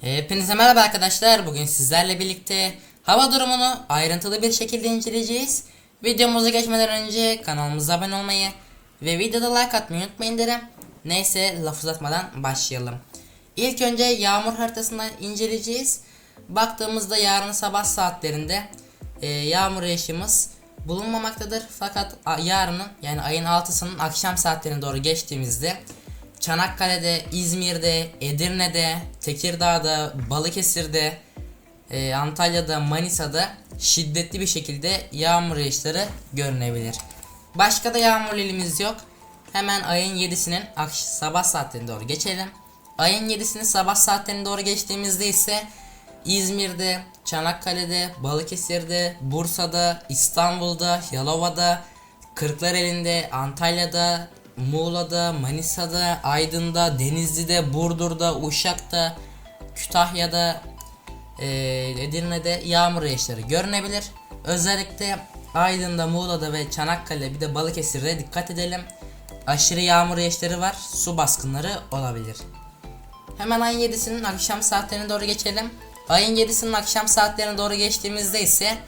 Hepinize merhaba arkadaşlar. Bugün sizlerle birlikte hava durumunu ayrıntılı bir şekilde inceleyeceğiz. Videomuza geçmeden önce kanalımıza abone olmayı ve videoda like atmayı unutmayın derim. Neyse laf uzatmadan başlayalım. İlk önce yağmur haritasını inceleyeceğiz. Baktığımızda yarın sabah saatlerinde e, yağmur yağışımız bulunmamaktadır. Fakat yarının yani ayın 6'sının akşam saatlerine doğru geçtiğimizde Çanakkale'de, İzmir'de, Edirne'de, Tekirdağ'da, Balıkesir'de, e, Antalya'da, Manisa'da şiddetli bir şekilde yağmur yağışları görünebilir. Başka da yağmurlu ilimiz yok. Hemen ayın 7'sinin akş- sabah saatlerine doğru geçelim. Ayın 7'sinin sabah saatlerine doğru geçtiğimizde ise İzmir'de, Çanakkale'de, Balıkesir'de, Bursa'da, İstanbul'da, Yalova'da, Kırklareli'nde, Antalya'da, Muğla'da, Manisa'da, Aydın'da, Denizli'de, Burdur'da, Uşak'ta, Kütahya'da, eee, Edirne'de yağmur yağışları görünebilir. Özellikle Aydın'da, Muğla'da ve Çanakkale bir de Balıkesir'de dikkat edelim. Aşırı yağmur yağışları var, su baskınları olabilir. Hemen ayın 7'sinin akşam saatlerine doğru geçelim. Ayın 7'sinin akşam saatlerine doğru geçtiğimizde ise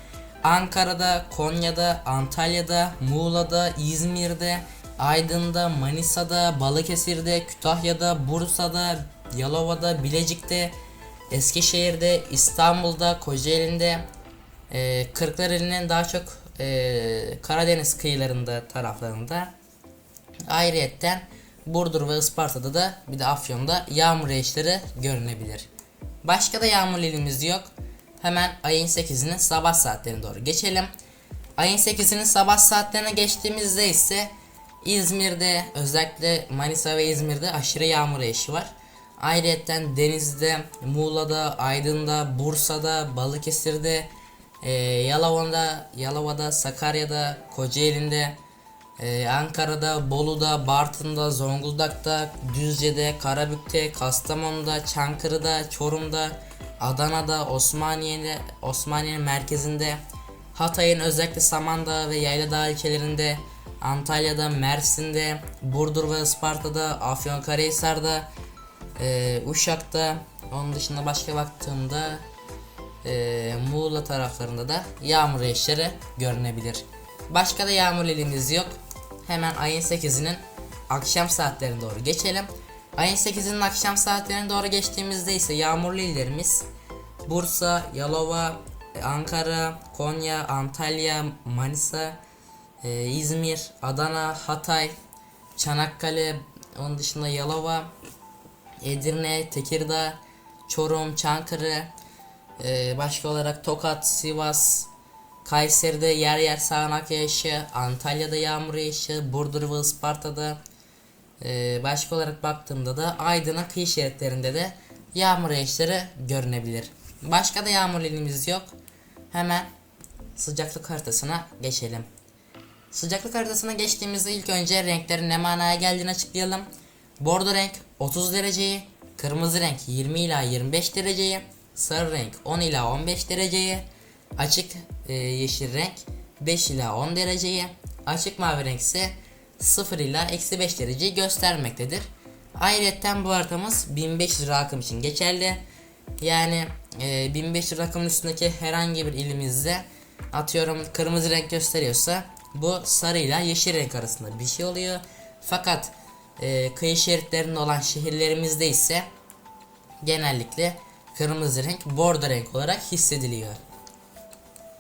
Ankara'da, Konya'da, Antalya'da, Muğla'da, İzmir'de, Aydın'da, Manisa'da, Balıkesir'de, Kütahya'da, Bursa'da, Yalova'da, Bilecik'te, Eskişehir'de, İstanbul'da, Kocaeli'nde, e, Kırklareli'nin daha çok e, Karadeniz kıyılarında taraflarında Ayrıyetten Burdur ve Isparta'da da bir de Afyon'da yağmur yağışları görünebilir. Başka da yağmurlu ilimiz yok. Hemen ayın 8'inin sabah saatlerine doğru geçelim. Ayın 8'inin sabah saatlerine geçtiğimizde ise İzmir'de özellikle Manisa ve İzmir'de aşırı yağmur yağışı var. Ayrıyetten Deniz'de, Muğla'da, Aydın'da, Bursa'da, Balıkesir'de, e, Yalova'da, Yalova'da, Sakarya'da, Kocaeli'nde, ee, Ankara'da, Bolu'da, Bartın'da, Zonguldak'ta, Düzce'de, Karabük'te, Kastamonu'da, Çankırı'da, Çorum'da, Adana'da, Osmaniye'de, Osmaniye'nin merkezinde, Hatay'ın özellikle Samandağ ve Yayladağ ilçelerinde, Antalya'da, Mersin'de, Burdur ve Isparta'da, Afyonkarahisar'da, e, Uşak'ta, onun dışında başka baktığımda e, Muğla taraflarında da yağmur yağışları görünebilir. Başka da yağmur ilimiz yok. Hemen ayın 8'inin akşam saatlerine doğru geçelim. Ayın 8'inin akşam saatlerine doğru geçtiğimizde ise yağmurlu illerimiz Bursa, Yalova, Ankara, Konya, Antalya, Manisa, e, İzmir, Adana, Hatay, Çanakkale, onun dışında Yalova, Edirne, Tekirdağ, Çorum, Çankırı, ee, başka olarak Tokat, Sivas, Kayseri'de yer yer sağanak yağışı, Antalya'da yağmur yağışı, Burdur ve Isparta'da. Ee, başka olarak baktığımda da Aydın'ın kıyı şeritlerinde de yağmur yağışları görünebilir. Başka da yağmur ilimiz yok. Hemen sıcaklık haritasına geçelim. Sıcaklık haritasına geçtiğimizde ilk önce renklerin ne manaya geldiğini açıklayalım. Bordo renk 30 dereceyi, kırmızı renk 20 ila 25 dereceyi, sarı renk 10 ila 15 dereceyi, açık e, yeşil renk 5 ila 10 dereceyi, açık mavi renk ise 0 ila eksi 5 dereceyi göstermektedir. Ayrıca bu haritamız 1500 rakım için geçerli. Yani e, 1500 rakamın üstündeki herhangi bir ilimizde atıyorum kırmızı renk gösteriyorsa bu sarı ile yeşil renk arasında bir şey oluyor. Fakat e, kıyı şeritlerinde olan şehirlerimizde ise genellikle kırmızı renk bordo renk olarak hissediliyor.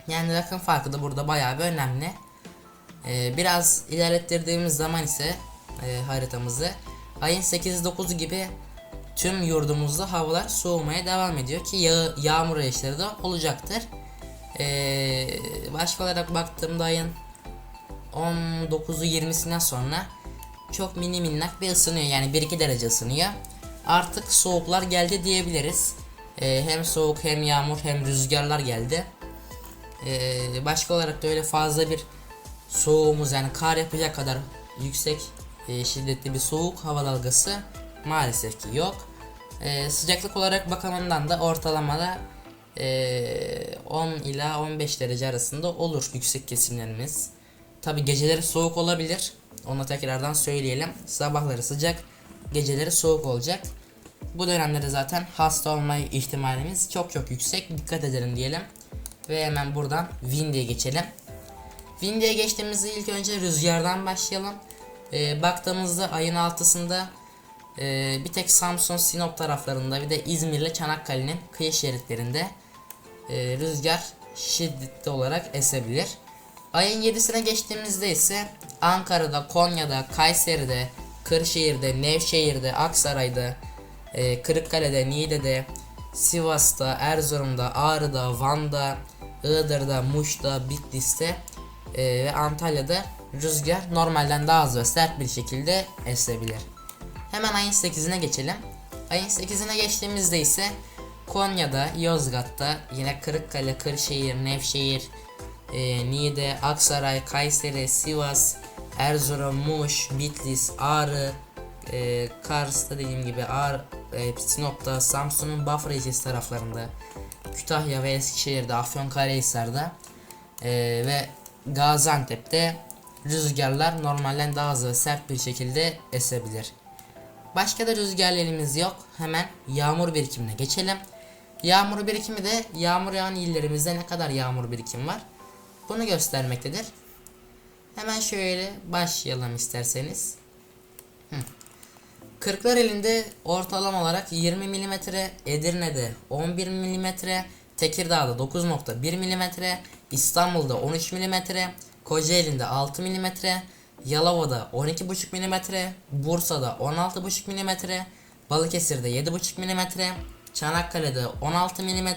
Yani rakım farkı da burada bayağı bir önemli. Ee, biraz ilerlettirdiğimiz zaman ise e, haritamızı ayın 8-9 gibi tüm yurdumuzda havalar soğumaya devam ediyor ki yağ, yağmur yağışları da olacaktır. Ee, başka olarak baktığımda ayın 19'u 20'sinden sonra çok mini minnak bir ısınıyor yani 1-2 derece ısınıyor. Artık soğuklar geldi diyebiliriz. Ee, hem soğuk hem yağmur hem rüzgarlar geldi. Ee, başka olarak da öyle fazla bir soğuğumuz yani kar yapacak kadar yüksek e, şiddetli bir soğuk hava dalgası maalesef ki yok. Ee, sıcaklık olarak bakımından da ortalamada e, 10 ila 15 derece arasında olur yüksek kesimlerimiz. Tabi geceleri soğuk olabilir. Onu tekrardan söyleyelim. Sabahları sıcak, geceleri soğuk olacak. Bu dönemlerde zaten hasta olma ihtimalimiz çok çok yüksek. Dikkat edelim diyelim. Ve hemen buradan Windy'ye geçelim. Windy'ye geçtiğimizde ilk önce rüzgardan başlayalım. Ee, baktığımızda ayın altısında e, bir tek Samsun, Sinop taraflarında bir de İzmir ile Çanakkale'nin kıyı şeritlerinde e, rüzgar şiddetli olarak esebilir. Ayın 7'sine geçtiğimizde ise Ankara'da, Konya'da, Kayseri'de, Kırşehir'de, Nevşehir'de, Aksaray'da, e, Kırıkkale'de, Niğde'de, Sivas'ta, Erzurum'da, Ağrı'da, Van'da, Iğdır'da, Muş'ta, Bitlis'te e, ve Antalya'da rüzgar normalden daha az ve sert bir şekilde esebilir. Hemen ayın 8'ine geçelim. Ayın 8'ine geçtiğimizde ise Konya'da, Yozgat'ta, yine Kırıkkale, Kırşehir, Nevşehir, e, Niğde, Aksaray, Kayseri, Sivas, Erzurum, Muş, Bitlis, Ağrı, e, Kars'ta dediğim gibi Ağrı, e, Sinop'ta, Samsun'un Bafra ilçesi taraflarında, Kütahya ve Eskişehir'de, Afyonkarahisar'da e, ve Gaziantep'te rüzgarlar normalden daha az ve sert bir şekilde esebilir. Başka da rüzgarlı elimiz yok. Hemen yağmur birikimine geçelim. Yağmur birikimi de yağmur yağan illerimizde ne kadar yağmur birikimi var. Bunu göstermektedir. Hemen şöyle başlayalım isterseniz. Hı. Kırklar elinde ortalama olarak 20 mm, Edirne'de 11 mm, Tekirdağ'da 9.1 mm, İstanbul'da 13 mm, Kocaeli'nde 6 mm, Yalova'da 12.5 mm, Bursa'da 16.5 mm, Balıkesir'de 7.5 mm, Çanakkale'de 16 mm,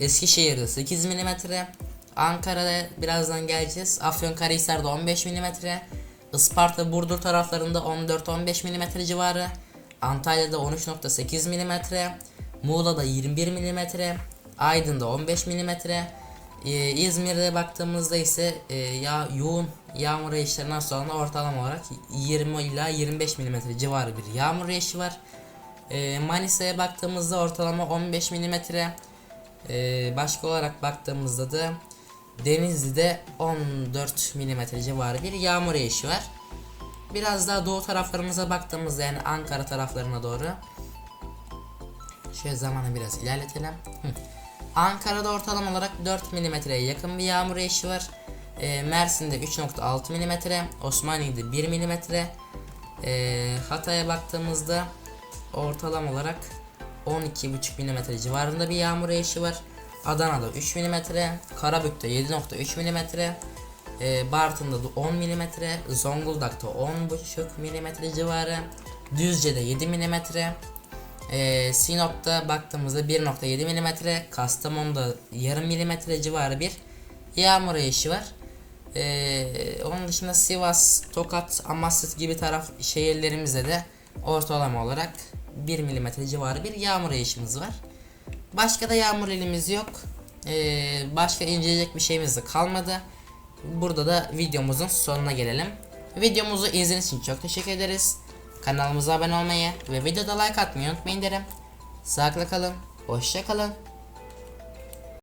Eskişehir'de 8 mm, Ankara'da birazdan geleceğiz. Afyonkarahisar'da 15 mm, Isparta, Burdur taraflarında 14-15 mm civarı, Antalya'da 13.8 mm, Muğla'da 21 mm, Aydın'da 15 mm, ee, İzmir'de baktığımızda ise e, ya yoğun yağmur yağışlarından sonra ortalama olarak 20 ila 25 mm civarı bir yağmur yağışı var. Ee, Manisa'ya baktığımızda ortalama 15 mm. Ee, başka olarak baktığımızda da Denizli'de 14 mm civarı bir yağmur yağışı var. Biraz daha doğu taraflarımıza baktığımızda yani Ankara taraflarına doğru Şöyle zamanı biraz ilerletelim. Ankara'da ortalama olarak 4 mm'ye yakın bir yağmur yağışı var. Ee, Mersin'de 3.6 mm, Osmaniye'de 1 mm. Ee, Hatay'a baktığımızda ortalama olarak 12.5 mm civarında bir yağmur yağışı var. Adana'da 3 mm, Karabük'te 7.3 mm, e, Bartın'da da 10 mm, Zonguldak'ta 10.5 mm civarı, Düzce'de 7 mm, e, Sinop'ta baktığımızda 1.7 mm, Kastamonu'da yarım milimetre civarı bir yağmur yağışı var. E, onun dışında Sivas, Tokat, Amasya gibi taraf şehirlerimizde de ortalama olarak 1 milimetre civarı bir yağmur yağışımız var. Başka da yağmur elimiz yok. Ee, başka inceleyecek bir şeyimiz de kalmadı. Burada da videomuzun sonuna gelelim. Videomuzu izlediğiniz için çok teşekkür ederiz. Kanalımıza abone olmayı ve videoda like atmayı unutmayın derim. Sağlıkla kalın, hoşça kalın.